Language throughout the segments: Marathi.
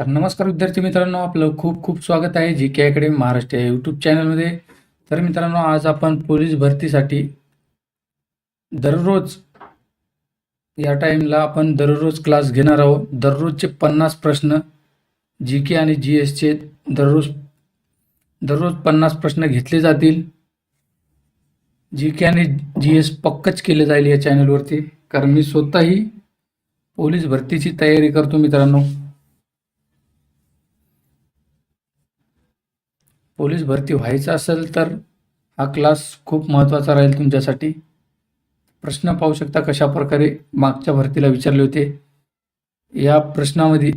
तर नमस्कार विद्यार्थी मित्रांनो आपलं खूप खूप स्वागत आहे जी के अकॅडमी महाराष्ट्र या यूट्यूब चॅनलमध्ये तर मित्रांनो आज आपण पोलीस भरतीसाठी दररोज या टाईमला आपण दररोज क्लास घेणार आहोत. दररोजचे पन्नास प्रश्न जी के आणि जी एसचे दररोज दररोज पन्नास प्रश्न घेतले जातील. जी के आणि जी एस पक्कच केले जाईल या चॅनलवरती कारण मी स्वतःही पोलीस भरतीची तयारी करतो मित्रांनो. पोलीस भरती व्हायचं असेल तर हा क्लास खूप महत्त्वाचा राहील तुमच्यासाठी. प्रश्न पाहू शकता कशा प्रकारे मागच्या भरतीला विचारले होते. या प्रश्नामध्ये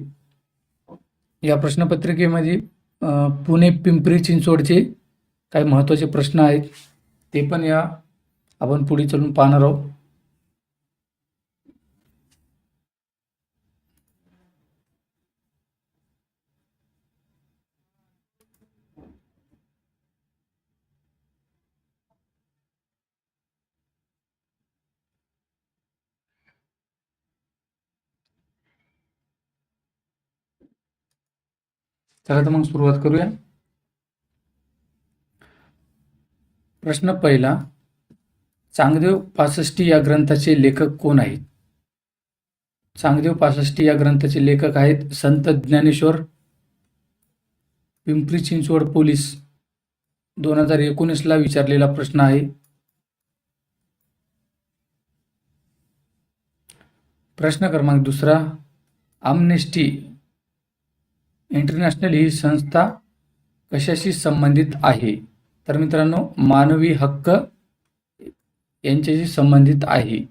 या प्रश्नपत्रिकेमध्ये पुणे पिंपरी चिंचवडचे काही महत्त्वाचे प्रश्न आहेत. ते पण या आपण पुढे चलून पाहणार आहोत. चला तर मग सुरुवात करूया. प्रश्न पहिला चांगदेव पासष्टी या ग्रंथाचे लेखक कोण आहेत? चांगदेव पासष्टी या ग्रंथाचे लेखक आहेत संत ज्ञानेश्वर पिंपरी चिंचवड पोलीस. दोन हजार एकोणीसला विचारलेला प्रश्न आहे. प्रश्न क्रमांक दुसरा आमनेस्टी इंटरनॅशनल ही संस्था कशाशी संबंधित आहे? तर मित्रांनो मानवी हक्क यांच्याशी संबंधित आहे.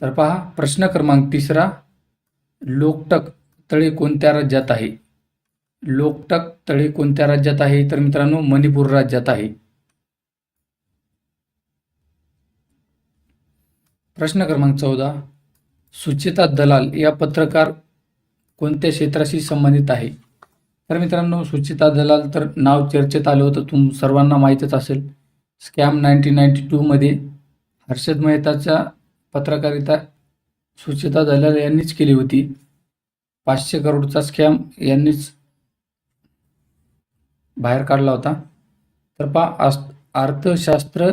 तर पहा प्रश्न क्रमांक तिसरा. लोकटक तळे कोणत्या राज्यात आहे? लोकटक तळे कोणत्या राज्यात आहे? तर मित्रांनो मणिपूर राज्यात आहे. प्रश्न क्रमांक चौदा. सुचेता दलाल या पत्रकार कोणत्या क्षेत्राशी संबंधित आहे? तर मित्रांनो सुचिता दलाल तर नाव चर्चेत आलं होतं. तुम सर्वांना माहीतच असेल. स्कॅम नाईन्टीन नाईन्टी टूमध्ये हर्षद मेहताच्या पत्रकारिता सुचिता दलाल यांनीच केली होती. पाचशे करोडचा स्कॅम यांनीच बाहेर काढला होता. तर पहा आस अर्थशास्त्र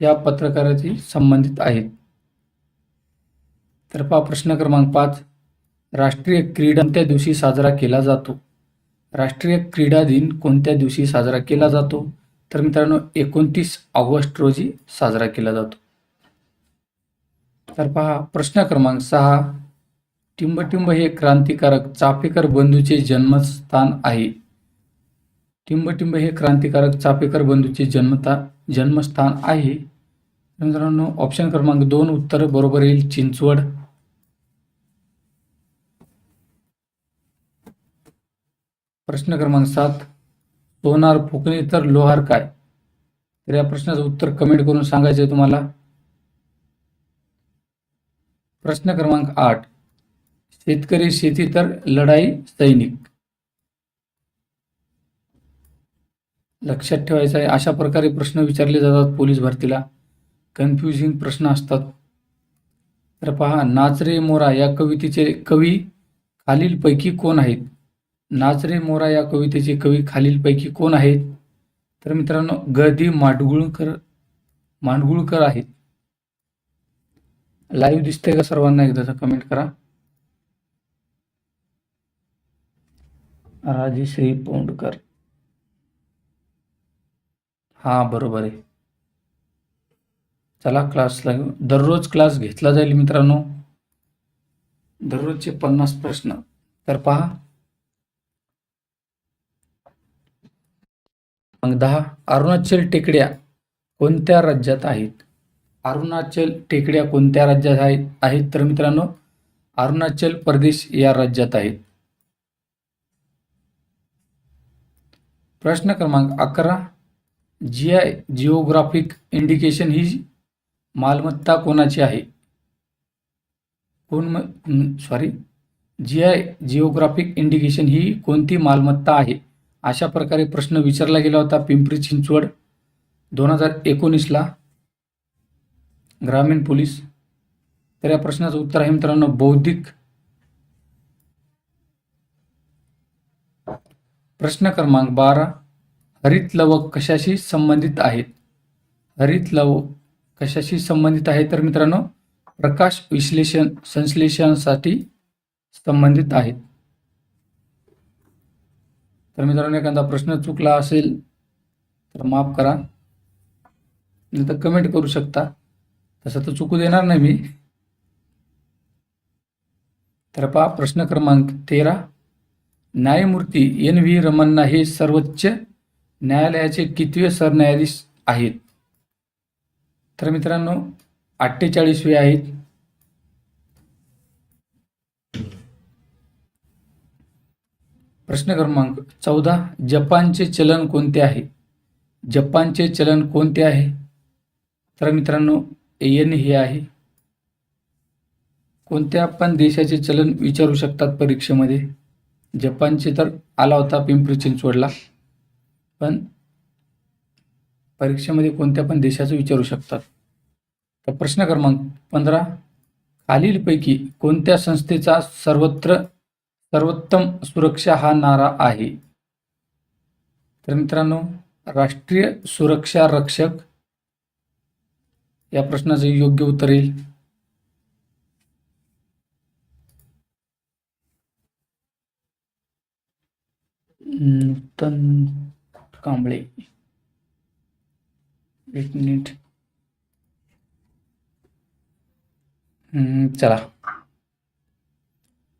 या पत्रकाराशी संबंधित आहेत तर पहा प्रश्न क्रमांक पाच. राष्ट्रीय क्रीडा कोणत्या दिवशी साजरा केला जातो? राष्ट्रीय क्रीडा दिन कोणत्या दिवशी साजरा केला जातो? तर मित्रांनो एकोणतीस ऑगस्ट रोजी साजरा केला जातो. तर पहा प्रश्न क्रमांक सहा. टिंबटिंब हे क्रांतिकारक चाफेकर बंधूचे जन्मस्थान आहे. टिंबटिंब हे क्रांतिकारक चाफेकर बंधूचे जन्मता जन्मस्थान आहे. मित्रांनो ऑप्शन क्रमांक दोन उत्तर बरोबर येईल चिंचवड. प्रश्न क्रमांक सात सोनार फुकणे तर लोहार काय? तर या प्रश्नाचं उत्तर कमेंट करून सांगायचं आहे तुम्हाला. प्रश्न क्रमांक आठ शेतकरी शेती तर लढाई सैनिक. लक्षात ठेवायचं आहे अशा प्रकारे प्रश्न विचारले जातात पोलीस भरतीला. कन्फ्युजिंग प्रश्न असतात. तर पहा नाचरे मोरा या कवितेचे कवी खालीलपैकी कोण आहेत? नाचरे मोरा या कवितेचे कवी खालीलपैकी कोण आहेत? तर मित्रांनो ग दि माडगुळकर मांडगुळकर आहेत. लाईव्ह दिसतंय का सर्वांना? एकदाचा कमेंट करा. राजेश्री पोंडकर. हा बरोबर आहे. चला क्लासला घेऊ. दररोज क्लास घेतला जाईल मित्रांनो. दररोजचे पन्नास प्रश्न. तर पहा. मग दहा. अरुणाचल टेकड्या कोणत्या राज्यात आहेत? अरुणाचल टेकड्या कोणत्या राज्यात आहेत आहेत तर मित्रांनो अरुणाचल प्रदेश या राज्यात आहेत. प्रश्न क्रमांक अकरा. जी आय जिओग्राफिक इंडिकेशन ही मालमत्ता कोणाची आहे? कोण sorry G I geographic indication ही कोणती मालमत्ता आहे? अशा प्रकारे प्रश्न विचारला गेला होता पिंपरी चिंचवड दोन हजार एकोणीसला. ग्रामीण पोलीस. तर या प्रश्नाचं उत्तर आहे मित्रांनो बौद्धिक. प्रश्न क्रमांक बारा हरित लवक कशाशी संबंधित आहेत? हरित लवक कशाशी संबंधित आहे? तर मित्रांनो प्रकाश विश्लेषण संश्लेषणासाठी संबंधित आहेत. तर मित्रांनो एखादा प्रश्न चुकला असेल तर माफ करा. नाही तर कमेंट करू शकता. तसं तर चुकू देणार नाही मी. तर पहा प्रश्न क्रमांक तेरा. न्यायमूर्ती एन व्ही रमन्ना हे सर्वोच्च न्यायालयाचे कितवे सरन्यायाधीश आहेत? तर मित्रांनो अठ्ठेचाळीसवे आहेत. प्रश्न क्रमांक चौदा जपानचे चलन कोणते आहे? जपानचे चलन कोणते आहे? तर मित्रांनो एन हे आहे. कोणत्या पण देशाचे चलन विचारू शकतात परीक्षेमध्ये? जपानचे तर आला होता पिंपरी चिंचवडला. पण परीक्षेमध्ये कोणत्या पण देशाचं विचारू शकतात? तर प्रश्न क्रमांक पंधरा खालीलपैकी कोणत्या संस्थेचा सर्वत्र सर्वोत्तम सुरक्षा हा नारा आहे. तर मित्रांनो राष्ट्रीय सुरक्षा रक्षक या प्रश्नाचं योग्य उत्तर येईल. नूतन कांबळे. एक मिनिट. हम्म, चला.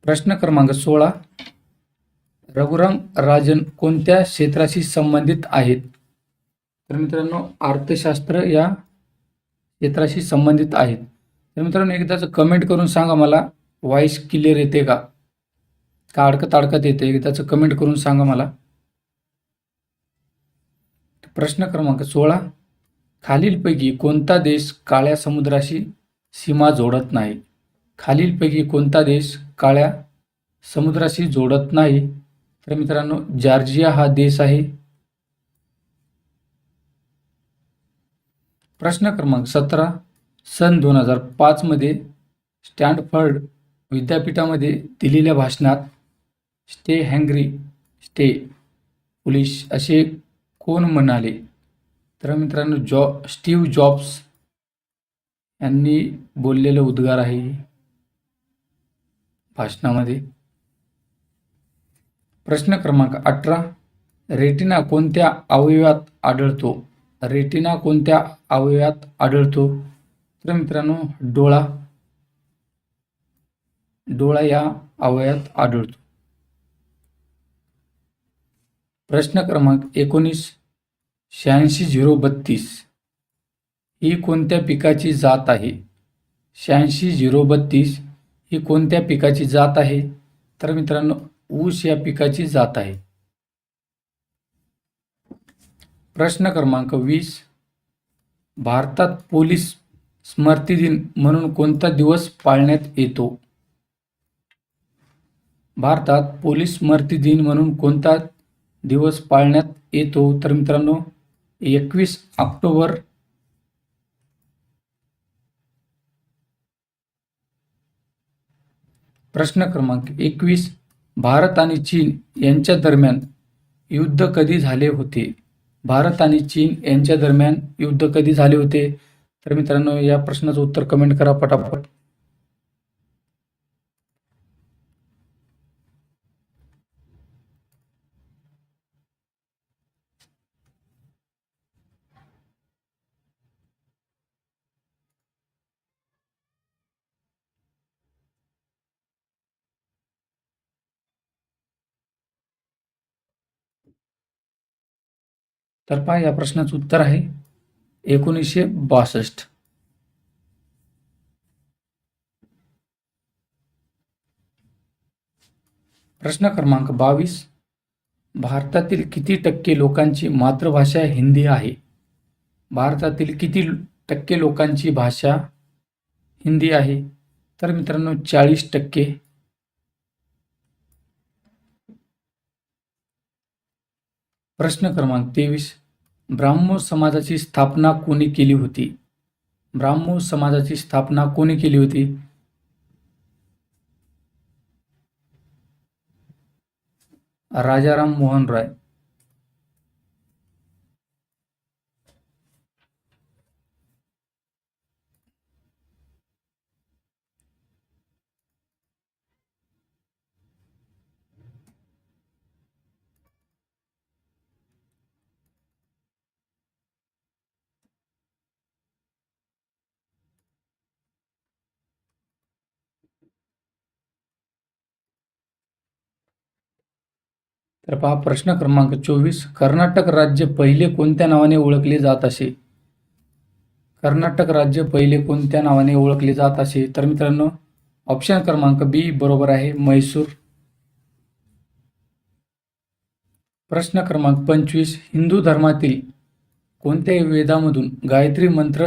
प्रश्न क्रमांक सोळा. रघुराम राजन कोणत्या क्षेत्राशी संबंधित आहेत? तर मित्रांनो अर्थशास्त्र या क्षेत्राशी संबंधित आहेत. तर मित्रांनो एकदाच कमेंट करून सांगा मला. व्हॉइस क्लिअर येते का? का अडकत अडकत येते? एकदाच कमेंट करून सांगा मला. प्रश्न क्रमांक सोळा. खालीलपैकी कोणता देश काळ्या समुद्राशी सीमा जोडत नाही? खालीलपैकी कोणता देश काळ्या समुद्राशी जोडत नाही. तर मित्रांनो जॉर्जिया हा देश आहे. प्रश्न क्रमांक सतरा सन दोन हजार पाचमध्ये स्टँडफर्ड विद्यापीठामध्ये दिलेल्या भाषणात स्टे हँग्री स्टे पुलिस असे कोण म्हणाले? तर मित्रांनो जॉ स्टीव जॉब्स यांनी बोललेलं उद्गार आहे. भाषणामध्ये प्रश्न क्रमांक अठरा. रेटिना कोणत्या अवयवात आढळतो? रेटिना कोणत्या अवयवात आढळतो? तर मित्रांनो डोळा. डोळा या अवयवात आढळतो. प्रश्न क्रमांक एकोणीस. शहाऐंशी झिरो बत्तीस. ही कोणत्या पिकाची जात आहे? शहाऐंशी झिरो बत्तीस. ही कोणत्या पिकाची जात आहे? तर मित्रांनो ऊस या पिकाची जात आहे. प्रश्न क्रमांक वीस. भारतात पोलीस स्मृती दिन म्हणून कोणता दिवस पाळण्यात येतो? भारतात पोलीस स्मृती दिन म्हणून कोणता दिवस पाळण्यात येतो? तर मित्रांनो एकवीस ऑक्टोबर प्रश्न क्रमांक एकवीस. भारत आणि चीन यांच्या दरम्यान युद्ध कधी झाले होते? भारत आणि चीन यांच्या दरम्यान युद्ध कधी झाले होते? तर मित्रांनो या प्रश्नाचं उत्तर कमेंट करा पटापट. तर पहा या प्रश्नाचं उत्तर आहे एकोणीसशे बासष्ट. प्रश्न क्रमांक बावीस. भारतातील किती टक्के लोकांची मातृभाषा हिंदी आहे? भारतातील किती टक्के लोकांची भाषा हिंदी आहे? तर मित्रांनो चाळीस टक्के प्रश्न क्रमांक तेवीस. ब्राह्मो समाजाची स्थापना कोणी केली होती? ब्राह्मो समाजाची स्थापना कोणी केली होती? राजाराम मोहन राय. तर पहा प्रश्न क्रमांक चोवीस. कर्नाटक राज्य पहिले कोणत्या नावाने ओळखले जात असे? कर्नाटक राज्य पहिले कोणत्या नावाने ओळखले जात असे? तर मित्रांनो ऑप्शन क्रमांक बी बरोबर आहे म्हैसूर. प्रश्न क्रमांक पंचवीस. हिंदू धर्मातील कोणत्या वेदामधून गायत्री मंत्र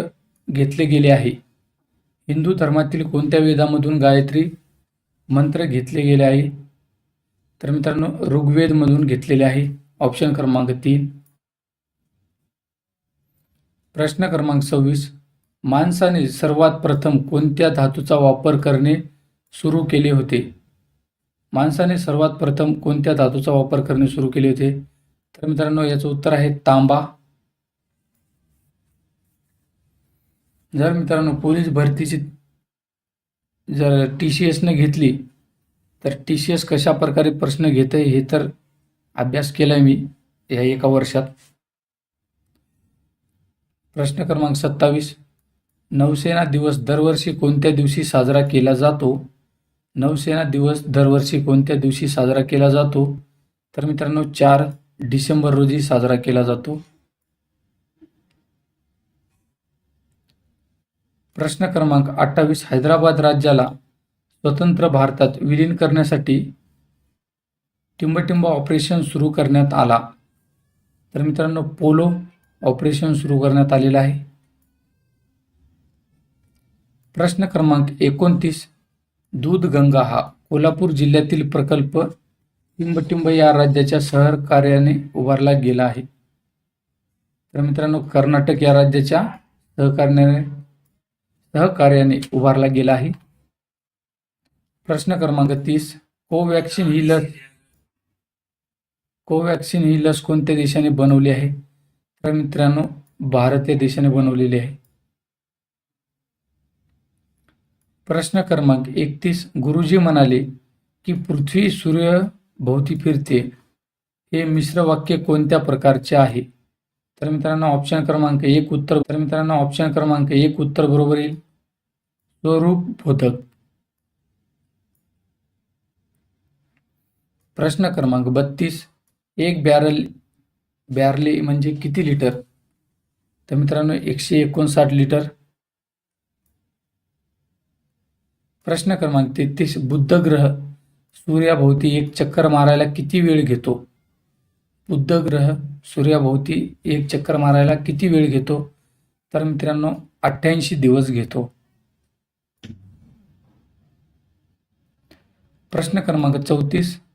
घेतले गेले आहे? हिंदू धर्मातील कोणत्या वेदामधून गायत्री मंत्र घेतले गेले आहे? तर मित्रांनो ऋग्वेदमधून घेतलेले आहे. ऑप्शन क्रमांक तीन. प्रश्न क्रमांक सव्वीस. माणसाने सर्वात प्रथम कोणत्या धातूचा वापर करणे सुरू केले होते? माणसाने सर्वात प्रथम कोणत्या धातूचा वापर करणे सुरू केले होते? तर मित्रांनो याचं उत्तर आहे तांबा. जर मित्रांनो पोलीस भरतीची जर टी सी एसने घेतली तर टी सी एस कशा प्रकारे प्रश्न घेत आहे हे तर अभ्यास केला आहे मी या एका वर्षात. प्रश्न क्रमांक सत्तावीस. नौसेना दिवस दरवर्षी कोणत्या दिवशी साजरा केला जातो? नौसेना दिवस दरवर्षी कोणत्या दिवशी साजरा केला जातो? तर मित्रांनो चार डिसेंबर रोजी साजरा केला जातो. प्रश्न क्रमांक अठ्ठावीस. हैदराबाद राज्याला स्वतंत्र भारतात विलीन करण्यासाठी टिंबटिंब ऑपरेशन सुरू करण्यात आला. तर मित्रांनो पोलो ऑपरेशन सुरू करण्यात आलेलं आहे. प्रश्न क्रमांक एकोणतीस दूधगंगा हा कोल्हापूर जिल्ह्यातील प्रकल्प टिंबटिंब या राज्याच्या सहकार्याने उभारला गेला आहे. तर मित्रांनो कर्नाटक या राज्याच्या सहकार्याने सहकार्याने उभारला गेला आहे. प्रश्न क्रमांक तीस. कोवॅक्सिन ही लस कोवॅक्सिन ही लस कोणत्या देशाने बनवली आहे? तर मित्रांनो, भारत या देशाने बनवलेली आहे. प्रश्न क्रमांक एकतीस. गुरुजी म्हणाले की, पृथ्वी सूर्य भोवती फिरते. हे मिश्र वाक्य कोणत्या प्रकारचे आहे? तर मित्रांनो ऑप्शन क्रमांक एक उत्तर तर मित्रांनो ऑप्शन क्रमांक एक उत्तर बरोबर स्वरूप बोधक. प्रश्न क्रमांक बत्तीस. एक बॅरल बॅरले म्हणजे किती लिटर तर मित्रांनो एकशे एकोणसाठ लिटर प्रश्न क्रमांक तेहतीस. बुद्ध ग्रह सूर्याभोवती एक चक्कर मारायला किती वेळ घेतो? बुद्ध ग्रह सूर्याभोवती एक चक्कर मारायला किती वेळ घेतो? तर मित्रांनो अठ्ठ्याऐंशी दिवस घेतो. प्रश्न क्रमांक चौतीस.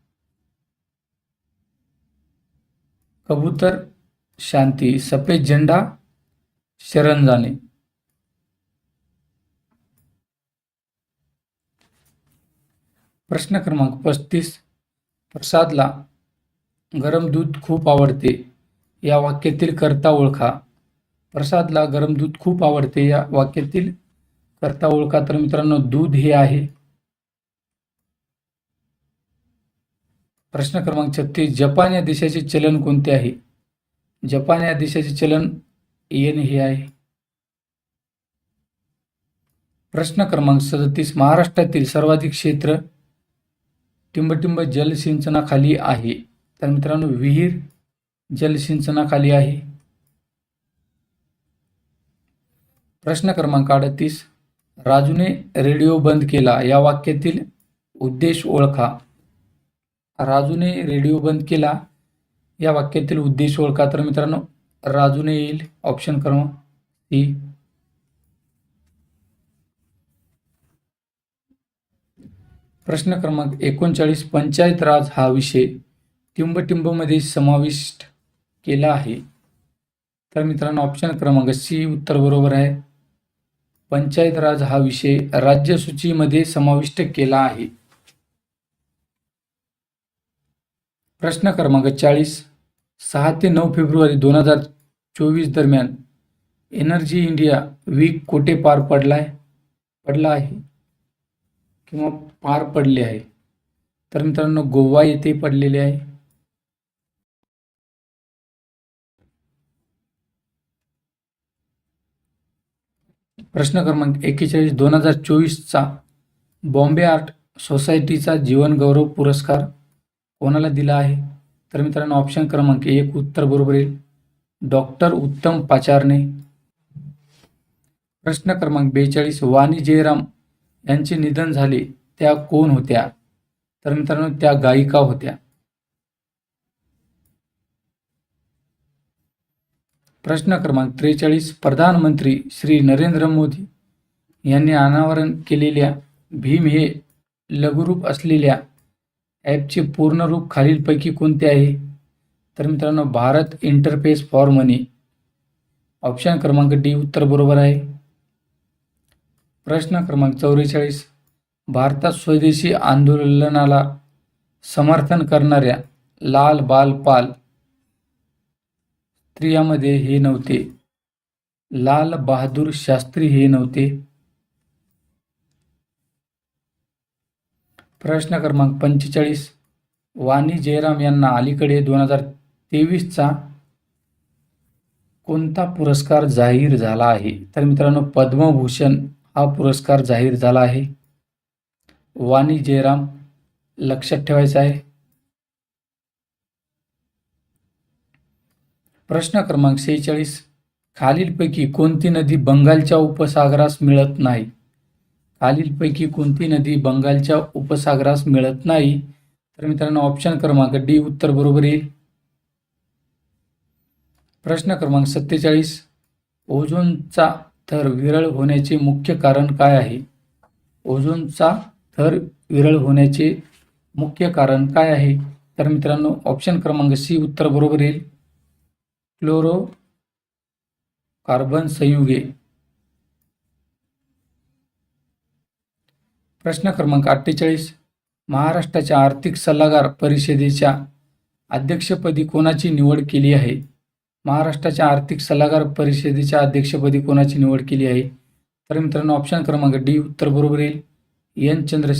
कबूतर शांती सफेद झेंडा शरण जाणे. प्रश्न क्रमांक पस्तीस. प्रसादला गरम दूध खूप आवडते. या वाक्यातील कर्ता ओळखा. प्रसादला गरम दूध खूप आवडते. या वाक्यातील कर्ता ओळखा तर मित्रांनो दूध हे आहे. प्रश्न क्रमांक छत्तीस जपान या देशाचे चलन कोणते आहे? जपान या देशाचे चलन येन हे आहे. प्रश्न क्रमांक सदतीस महाराष्ट्रातील सर्वाधिक क्षेत्र टिंबटिंब जलसिंचनाखाली आहे. तर मित्रांनो विहीर जलसिंचनाखाली आहे. प्रश्न क्रमांक अडतीस राजूने रेडिओ बंद केला. या वाक्यातील उद्देश ओळखा. राजूने रेडिओ बंद केला. या वाक्यातील उद्देश ओळखा तर मित्रांनो राजूने येईल. ऑप्शन क्रमांक सी. प्रश्न क्रमांक एकोणचाळीस पंचायत राज हा विषय टिंबटिंबमध्ये समाविष्ट केला आहे. तर मित्रांनो ऑप्शन क्रमांक सी उत्तर बरोबर आहे. पंचायत राज हा विषय राज्यसूचीमध्ये समाविष्ट केला आहे. प्रश्न क्रमांक चाळीस सहा ते नऊ फेब्रुवारी दोन हजार चोवीस दरम्यान एनर्जी इंडिया वीक कुठे पार पडला आहे पडला आहे किंवा पार पडले आहे? तर मित्रांनो गोवा येथे पडलेले आहे. प्रश्न क्रमांक एक्केचाळीस दोन हजार चोवीसचा बॉम्बे आर्ट सोसायटीचा जीवनगौरव पुरस्कार कोणाला दिला आहे? तर मित्रांनो ऑप्शन क्रमांक एक उत्तर बरोबर येईल. डॉक्टर उत्तम पाचारणे. प्रश्न क्रमांक बेचाळीस वाणी जयराम यांचे निधन झाले त्या कोण होत्या? तर मित्रांनो त्या गायिका होत्या. प्रश्न क्रमांक त्रेचाळीस प्रधानमंत्री श्री नरेंद्र मोदी यांनी अनावरण केलेल्या भीम हे लघुरूप असलेल्या ॲपचे पूर्ण रूप खालीलपैकी कोणते आहे? तर मित्रांनो Bharat interface for money. Option क्रमांक डी उत्तर बरोबर आहे. प्रश्न क्रमांक चौवेचाळीस भारतात स्वदेशी आंदोलनाला समर्थन करणाऱ्या लाल बाल पाल स्त्रियामध्ये हे नव्हते. लाल बहादूर शास्त्री हे नव्हते. प्रश्न क्रमांक पंचेचाळीस. वाणी जयराम यांना अलीकडे दोन हजार तेवीसचा कोणता पुरस्कार जाहीर झाला आहे? तर मित्रांनो पद्मभूषण हा पुरस्कार जाहीर झाला आहे. वाणी जयराम लक्षात ठेवायचा आहे. प्रश्न क्रमांक सेहेचाळीस. खालीलपैकी कोणती नदी बंगालच्या उपसागरास मिळत नाही? खालीलपैकी कोणती नदी बंगालच्या उपसागरास मिळत नाही? तर मित्रांनो ऑप्शन क्रमांक डी उत्तर बरोबर येईल. प्रश्न क्रमांक सत्तेचाळीस. ओझोनचा थर विरळ होण्याचे मुख्य कारण काय आहे? ओझोनचा थर विरळ होण्याचे मुख्य कारण काय आहे? तर मित्रांनो ऑप्शन क्रमांक सी उत्तर बरोबर येईल. क्लोरो कार्बन संयुगे. प्रश्न क्रमांक अठ्ठेचाळीस. महाराष्ट्राच्या आर्थिक सल्लागार परिषदेच्या अध्यक्षपदी कोणाची निवड केली आहे? महाराष्ट्राच्या आर्थिक सल्लागार परिषदेच्या अध्यक्षपदी कोणाची निवड केली आहे? तर मित्रांनो ऑप्शन क्रमांक डी उत्तर बरोबर येईल. एन. चंद्र